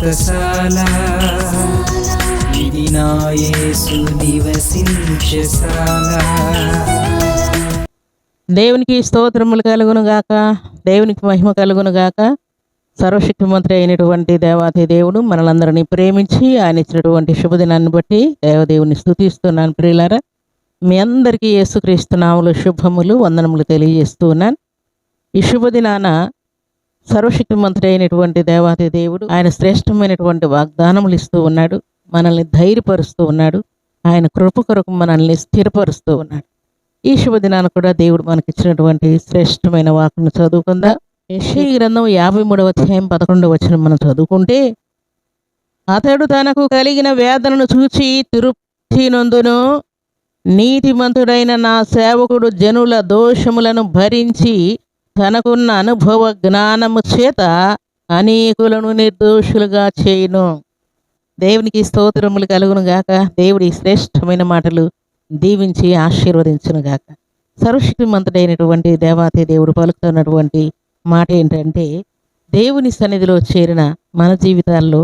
వ్రతశాల ఇది నివసించశాల దేవునికి స్తోత్రములు కలుగును గాక. దేవునికి మహిమ కలుగును గాక. సర్వశక్తిమంతుడు అయినటువంటి దేవాతి దేవుడు మనలందరినీ ప్రేమించి ఆయన ఇచ్చినటువంటి శుభదినాన్ని బట్టి దేవదేవుని స్థుతిస్తున్నాను ప్రియులారా. మీ అందరికీ యేసుక్రీస్తు నాములు శుభములు వందనములు తెలియజేస్తూ ఉన్నాను. ఈ శుభదినాన సర్వశక్తిమంతుడు అయినటువంటి దేవాతి దేవుడు ఆయన శ్రేష్టమైనటువంటి వాగ్దానములు ఇస్తూ ఉన్నాడు మనల్ని ధైర్యపరుస్తూ ఉన్నాడు ఆయన కృప కొరకు మనల్ని స్థిరపరుస్తూ ఉన్నాడు. ఈ శుభదినాన కూడా దేవుడు మనకిచ్చినటువంటి శ్రేష్టమైన వాకును చదువుకుందా. యెషయా గ్రంథం యాభై మూడవ అధ్యాయం పదకొండవ వచ్చిన మనం చదువుకుంటే అతడు తనకు కలిగిన వేదనను చూచి తృప్తి నందును నీతిమంతుడైన నా సేవకుడు జనుల దోషములను భరించి తనకున్న అనుభవ జ్ఞానము చేత అనేకులను నిర్దోషులుగా చేయును. దేవునికి స్తోత్రములు కలుగును గాక. దేవుడి శ్రేష్టమైన మాటలు దీవించి ఆశీర్వదించునుగాక సర్వశక్తిమంతుడైనటువంటి దేవాతి దేవుడు పలుకుతున్నటువంటి మాట ఏంటంటే దేవుని సన్నిధిలో చేరిన మన జీవితాల్లో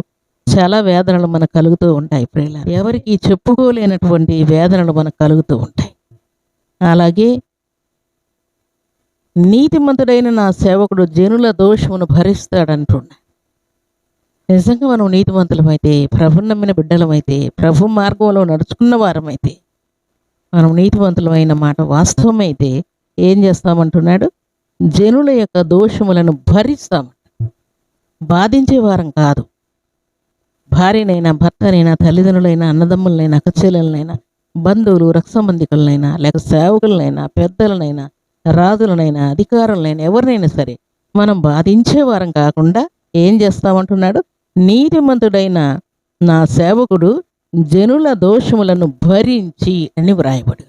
చాలా వేదనలు మనకు కలుగుతూ ఉంటాయి ప్రియుల ఎవరికి చెప్పుకోలేనటువంటి వేదనలు మనకు కలుగుతూ ఉంటాయి. అలాగే నీతిమంతుడైన నా సేవకుడు జనుల దోషమును భరిస్తాడంటున్నా నిజంగా మనం నీతిమంతులమైతే ప్రభు నమ్మిన బిడ్డలమైతే ప్రభు మార్గంలో నడుచుకున్న వారమైతే మనం నీతివంతులమైన మాట వాస్తవమైతే ఏం చేస్తామంటున్నాడు? జనుల యొక్క దోషములను భరిస్తామంట. బాధించే వారం కాదు. భార్యనైనా భర్తనైనా తల్లిదండ్రులైనా అన్నదమ్ములనైనా అక్కచెల్లెలనైనా బంధువులు రక్త సంబంధికులనైనా లేక సేవకులనైనా పెద్దలనైనా రాజులనైనా అధికారులనైనా ఎవరినైనా సరే మనం బాధించేవారం కాకుండా ఏం చేస్తామంటున్నాడు? నీతిమంతుడైన నా సేవకుడు జనుల దోషములను భరించి అని వ్రాయబడి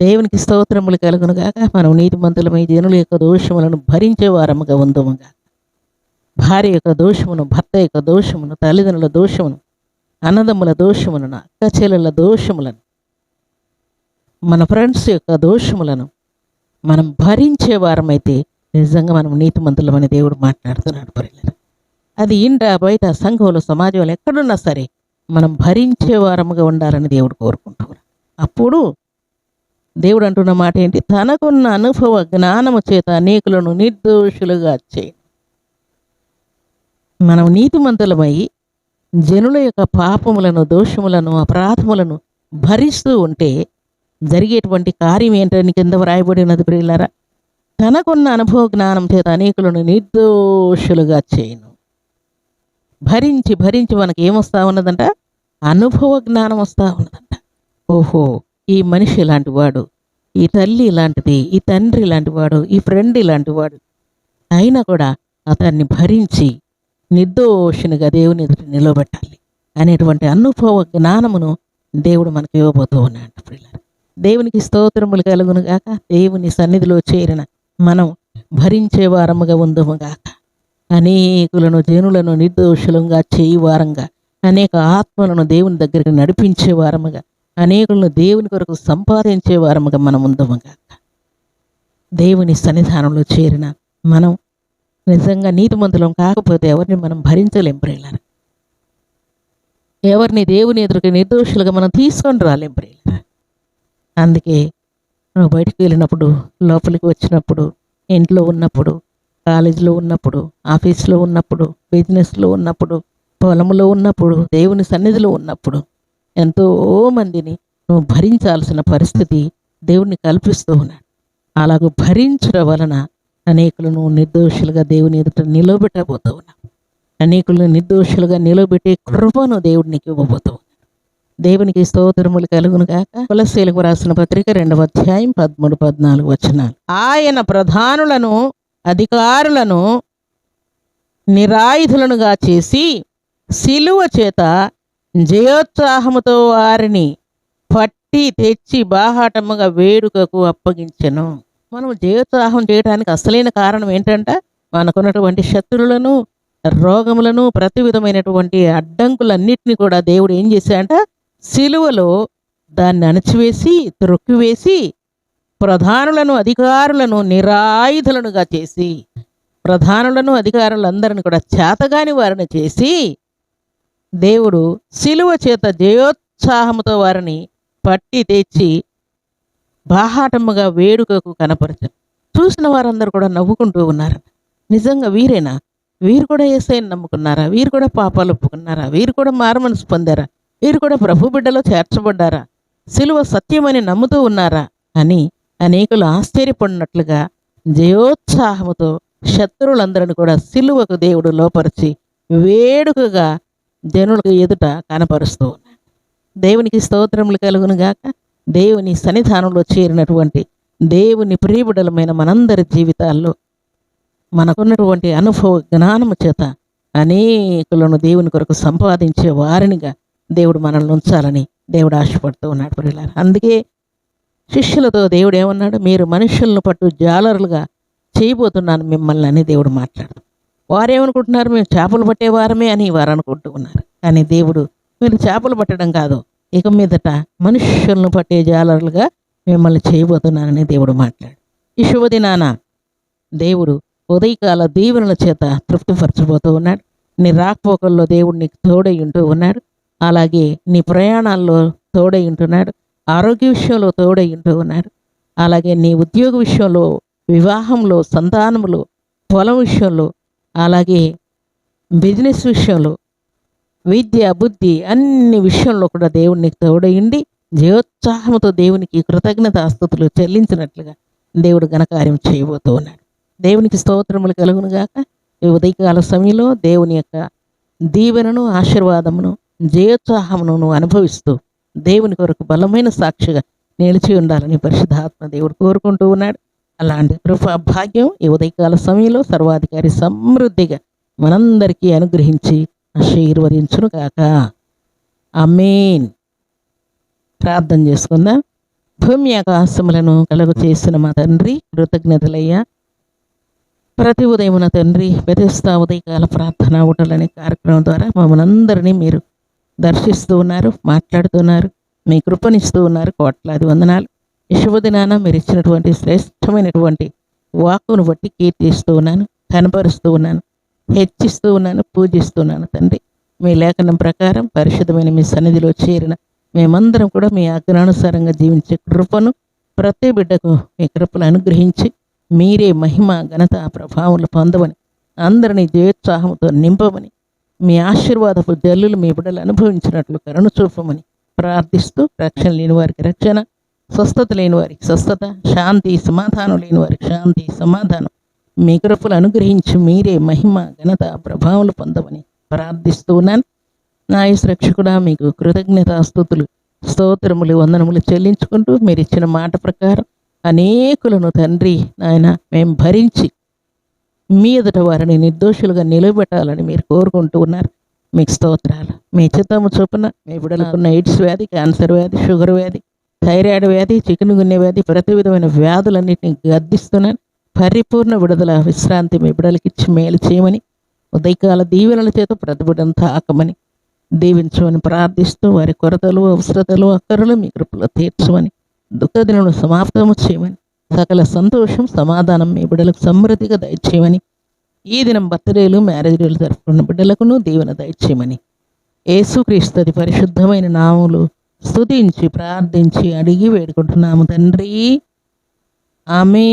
దేవునికి స్తోత్రములు కలుగునుగాక మనం నీతిమంతులమై జనుల యొక్క దోషములను భరించే వారముగా ఉందముగా భార్య యొక్క దోషమును భర్త యొక్క దోషమును తల్లిదండ్రుల దోషమును అన్నదమ్ముల దోషమును అక్క చెల్లెల దోషములను మన ఫ్రెండ్స్ యొక్క దోషములను మనం భరించే వారమైతే నిజంగా మనం నీతిమంతులమని దేవుడు మాట్లాడుతున్నాడు పరిలేదు అది ఇంట బయట సంఘంలో సమాజంలో ఎక్కడున్నా సరే మనం భరించే వారముగా ఉండాలని దేవుడు కోరుకుంటున్నాడు. అప్పుడు దేవుడు అంటున్న మాట ఏంటి? తనకున్న అనుభవ జ్ఞానము చేత అనేకులను నిర్దోషులుగా చేయి. మనం నీతిమంతులమై జనుల యొక్క పాపములను దోషములను అపరాధములను భరిస్తూ ఉంటే జరిగేటువంటి కార్యం ఏంటని కింద వ్రాయబడి ఉన్నది ప్రియులరా? తనకున్న అనుభవ జ్ఞానం చేత అనేకులను నిర్దోషులుగా చేయను. భరించి భరించి మనకి ఏమొస్తా ఉన్నదంట? అనుభవ జ్ఞానం వస్తూ ఉన్నదంట. ఓహో ఈ మనిషి ఇలాంటి వాడు ఈ తల్లి ఇలాంటిది ఈ తండ్రి ఇలాంటి వాడు ఈ ఫ్రెండ్ ఇలాంటి వాడు అయినా కూడా అతన్ని భరించి నిర్దోషునిగా దేవుని ఎదుట నిలబెట్టాలి అనేటువంటి అనుభవ జ్ఞానమును దేవుడు మనకి ఇవ్వబోతూ ఉన్నాడు పిల్లలు దేవునికి స్తోత్రములు కలుగును గాక. దేవుని సన్నిధిలో చేరిన మనం భరించే వారముగా ఉందము గాక. అనేకులను జనులను నిర్దోషులంగా చేయువారంగా అనేక ఆత్మలను దేవుని దగ్గరికి నడిపించే వారముగా. అనేకులను దేవుని కొరకు సంపాదించే వారముగా మనం ఉందముగా దేవుని సన్నిధానంలో చేరిన మనం నిజంగా నీతిమంతులం కాకపోతే ఎవరిని మనం భరించలేం ఎవరిని దేవుని ఎదురుకి నిర్దోషులుగా మనం తీసుకొని రాలేం ప్రియులారా. అందుకే నువ్వు బయటికి వెళ్ళినప్పుడు లోపలికి వచ్చినప్పుడు ఇంట్లో ఉన్నప్పుడు కాలేజీలో ఉన్నప్పుడు ఆఫీస్లో ఉన్నప్పుడు బిజినెస్లో ఉన్నప్పుడు పొలంలో ఉన్నప్పుడు దేవుని సన్నిధిలో ఉన్నప్పుడు ఎంతో మందిని నువ్వు భరించాల్సిన పరిస్థితి దేవుణ్ణి కల్పిస్తూ ఉన్నాడు. అలాగ భరించడం వలన అనేకులను నిర్దోషులుగా దేవుని ఎదుట నిలబెట్టబోతూ ఉన్నావు. అనేకులను నిర్దోషులుగా నిలబెట్టే కృపను దేవుడికి ఇవ్వబోతూ దేవునికి స్తోత్రములు కలుగును గాక. తులసీలకు రాసిన పత్రిక రెండవ అధ్యాయం పదమూడు పద్నాలుగు వచనాలు. ఆయన ప్రధానులను అధికారులను నిరాయుధులనుగా చేసి సిలువ చేత జయోత్సాహముతో వారిని పట్టి తెచ్చి బాహాటముగా వేడుకకు అప్పగించెను. మనం జయోత్సాహం చేయడానికి అసలైన కారణం ఏంటంటే? మనకున్నటువంటి శత్రువులను రోగములను ప్రతి విధమైనటువంటి అడ్డంకులన్నిటిని కూడా దేవుడు ఏం చేశాడంట? సిలువలో దాన్ని అణచివేసి త్రొక్కివేసి ప్రధానులను అధికారులను నిరాయుధులనుగా చేసి ప్రధానులను అధికారులందరిని కూడా చేతగాని వారిని చేసి దేవుడు శిలువ చేత జయోత్సాహముతో వారిని పట్టి తెచ్చి బాహాటముగా వేడుకకు కనపరచారు చూసిన వారందరూ కూడా నవ్వుకుంటూ ఉన్నారు. నిజంగా వీరేనా? వీరు కూడా ఏసైని నమ్ముకున్నారా? వీరు కూడా పాపాలు ఒప్పుకున్నారా? వీరు కూడా మారమనసు పొందారా? వీరు కూడా ప్రభు బిడ్డలో చేర్చబడ్డారా? సిలువ సత్యమని నమ్ముతూ ఉన్నారా? అని అనేకులు ఆశ్చర్యపడినట్లుగా జయోత్సాహముతో శత్రువులందరిని కూడా సిలువకు దేవుడు లోపరిచి వేడుకగా జనులకు ఎదుట కనపరుస్తూ ఉన్నాడు. దేవునికి స్తోత్రములు కలుగును గాక. దేవుని సన్నిధానంలో చేరినటువంటి దేవుని ప్రియబిడలమైన మనందరి జీవితాల్లో మనకున్నటువంటి అనుభవ జ్ఞానము చేత అనేకులను దేవుని కొరకు సంపాదించే వారినిగా దేవుడు మనల్ని ఉంచాలని దేవుడు ఆశపడుతూ ఉన్నాడు ప్రియులారా. అందుకే శిష్యులతో దేవుడు ఏమన్నాడు? మీరు మనుషులను పట్టు జాలరులుగా చేయబోతున్నాను మిమ్మల్ని అని దేవుడు మాట్లాడు వారేమనుకుంటున్నారు? మేము చేపలు పట్టేవారమే అని వారు అనుకుంటూ ఉన్నారు. కానీ దేవుడు మీరు చేపలు పట్టడం కాదు ఇక మీదట మనుషులను పట్టే జాలరులుగా మిమ్మల్ని చేయబోతున్నానని దేవుడు మాట్లాడు. ఈ శుభదినాన దేవుడు ఉదయకాల దీవెనల చేత తృప్తిపరచబోతూ ఉన్నాడు. నీ రాకపోకల్లో దేవుడు నీకు తోడై ఉంటూ ఉన్నాడు. అలాగే నీ ప్రయాణాల్లో తోడై ఉంటున్నాడు. ఆరోగ్య విషయంలో తోడై ఉంటూ ఉన్నాడు. అలాగే నీ ఉద్యోగ విషయంలో వివాహంలో సంతానములు పొలం విషయంలో అలాగే బిజినెస్ విషయంలో విద్య బుద్ధి అన్ని విషయంలో కూడా దేవునికి తోడయిండి జయోత్సాహంతో దేవునికి కృతజ్ఞత ఆస్తుతులు చెల్లించినట్లుగా దేవుడు ఘనకార్యం చేయబోతూ ఉన్నాడు. దేవునికి స్తోత్రములు కలుగునుగాక. ఈ ఉదయకాల సమయంలో దేవుని యొక్క దీవెనను ఆశీర్వాదమును జయోత్సాహమును నువ్వు అనుభవిస్తూ దేవుని కొరకు బలమైన సాక్షిగా నిలిచి ఉండాలని పరిశుద్ధాత్మ దేవుడు కోరుకుంటూ ఉన్నాడు. అలాంటి కృప భాగ్యం ఈ ఉదయకాల సమయంలో సర్వాధికారి సమృద్ధిగా మనందరికీ అనుగ్రహించి ఆశీర్వదించును కాక అమీన్ ప్రార్థన చేసుకుందాం. భూమి ఆకాశములను కలుగు చేసిన మా తండ్రి కృతజ్ఞతలయ్యా. ప్రతి ఉదయమున తండ్రి బెదిస్తా ఉదయకాల ప్రార్థన ఊటలనే కార్యక్రమం ద్వారా మమ్మల్ని అందరినీ మీరు దర్శిస్తూ ఉన్నారు మాట్లాడుతున్నారు మీ కృపనిస్తూ ఉన్నారు. కోట్లాది వందనాలు. ఈ శుభదినాన మీరు ఇచ్చినటువంటి శ్రేష్టమైనటువంటి వాక్కును బట్టి కీర్తిస్తూ ఉన్నాను కనపరుస్తూ ఉన్నాను హెచ్చిస్తూ ఉన్నాను పూజిస్తున్నాను తండ్రి. మీ లేఖనం ప్రకారం పరిశుద్ధమైన మీ సన్నిధిలో చేరిన మేమందరం కూడా మీ ఆజ్ఞానుసారంగా జీవించే కృపను ప్రతి బిడ్డకు మీ కృపను అనుగ్రహించి మీరే మహిమ ఘనత ప్రభావములు పొందమని అందరినీ జయోత్సాహంతో నింపమని మీ ఆశీర్వాదపు జల్లులు మీ బిడ్డలు అనుభవించినట్లు కరుణ చూపమని ప్రార్థిస్తూ రక్షణ లేని వారికి రక్షణ స్వస్థత లేని వారికి స్వస్థత శాంతి సమాధానం లేని వారికి శాంతి సమాధానం. మీ కృపలు అనుగ్రహించి మీరే మహిమ ఘనత ప్రభావాలు పొందమని ప్రార్థిస్తూ ఉన్నాను. నా రక్షకుడా మీకు కృతజ్ఞత స్థుతులు స్తోత్రములు వందనములు చెల్లించుకుంటూ మీరు ఇచ్చిన మాట ప్రకారం అనేకులను తండ్రి నాయన మేము భరించి మీ ఎదుట వారిని నిర్దోషులుగా నిలబెట్టాలని మీరు కోరుకుంటూ ఉన్నారు. మీకు స్తోత్రాలు. మీ చిత్తము చొప్పున మీ బిడ్డలకున్న ఎయిడ్స్ వ్యాధి క్యాన్సర్ వ్యాధి షుగర్ వ్యాధి థైరాయిడ్ వ్యాధి చికెన్ గున్నె వ్యాధి ప్రతి విధమైన వ్యాధులన్నింటినీ గర్దిస్తున్నాను పరిపూర్ణ విడుదల విశ్రాంతి మీ బిడ్డలకి ఇచ్చి మేలు చేయమని ఉదయకాల దీవెనల చేత ప్రతి బిడ్డను తాకమని దీవించమని ప్రార్థిస్తూ వారి కొరతలు అవసరతలు అక్కరలు మీ కృపలో తీర్చమని దుఃఖదినను సమాప్తము చేయమని సకల సంతోషం సమాధానం మీ బిడ్డలకు సమృద్ధిగా దయచేయమని. ఈ దినం బర్త్డేలు మ్యారేజ్లు జరుపుకున్న బిడ్డలకును దీవెన దయచేయమని. యేసుక్రీస్తుది పరిశుద్ధమైన నాములు స్తుతించి ప్రార్థించి అడిగి వేడుకుంటున్నాము తండ్రి. ఆమె